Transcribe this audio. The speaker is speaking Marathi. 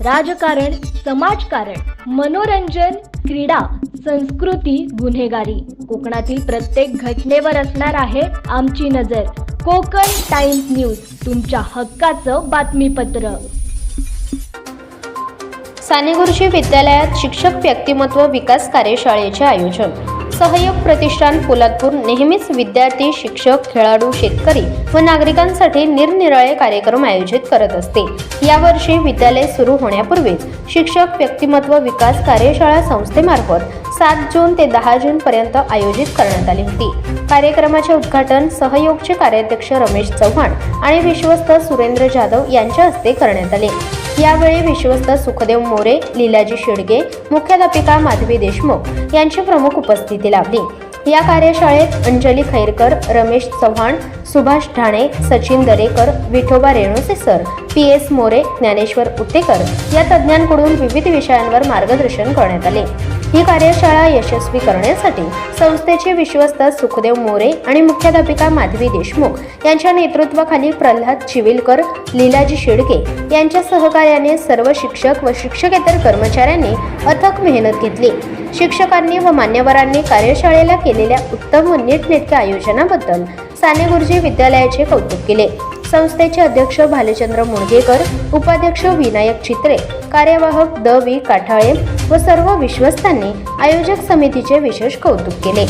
राजकारण समाजकारण मनोरंजन क्रीडा संस्कृती गुन्हेगारी. कोकणातील प्रत्येक घटनेवर असणार आहे आमची नजर. कोकण टाइम्स न्यूज तुमच्या हक्काचं बातमीपत्र. सानेगुरुजी विद्यालयात शिक्षक व्यक्तिमत्व विकास कार्यशाळेचे आयोजन. सहयोग प्रतिष्ठान पोलादपूर नेहमीच विद्यार्थी शिक्षक खेळाडू शेतकरी व नागरिकांसाठी निरनिराळे कार्यक्रम आयोजित करत असते. यावर्षी विद्यालय सुरू होण्यापूर्वीच शिक्षक व्यक्तिमत्व विकास कार्यशाळा संस्थेमार्फत सात जून ते दहा जून पर्यंत आयोजित करण्यात आली होती. कार्यक्रमाचे उद्घाटन सहयोगचे कार्याध्यक्ष रमेश चव्हाण आणि विश्वस्त सुरेंद्र जाधव यांच्या हस्ते करण्यात आले. यावेळी विश्वस्त सुखदेव मोरे लीलाजी शेडगे मुख्याध्यापिका माधवी देशमुख यांची प्रमुख उपस्थिती लाभली. या कार्यशाळेत Anjali Khairkar Ramesh Chavan Subhash Dhane Sachin Darekar Vithoba Renuse sir P S More Dnyaneshwar Uttekar या तज्ज्ञांकडून विविध विषयांवर मार्गदर्शन करण्यात आले. ही कार्यशाळा यशस्वी करण्यासाठी संस्थेचे विश्वस्त सुखदेव मोरे आणि मुख्याध्यापिका माधवी देशमुख यांच्या नेतृत्वाखाली प्रल्हाद चिविलकर लीलाजी शेडके यांच्या सहकार्याने सर्व शिक्षक व शिक्षकेतर कर्मचाऱ्यांनी अथक मेहनत घेतली. शिक्षकांनी व मान्यवरांनी कार्यशाळेला केलेल्या उत्तम व नीटनेटक्या आयोजनाबद्दल साने गुरुजी विद्यालयाचे कौतुक केले. संस्थेचे अध्यक्ष भालचंद्र मुणगेकर उपाध्यक्ष विनायक चित्रे कार्यवाहक द. वी. काठाळे व सर्व विश्वस्तांनी आयोजक समितीचे विशेष कौतुक केले.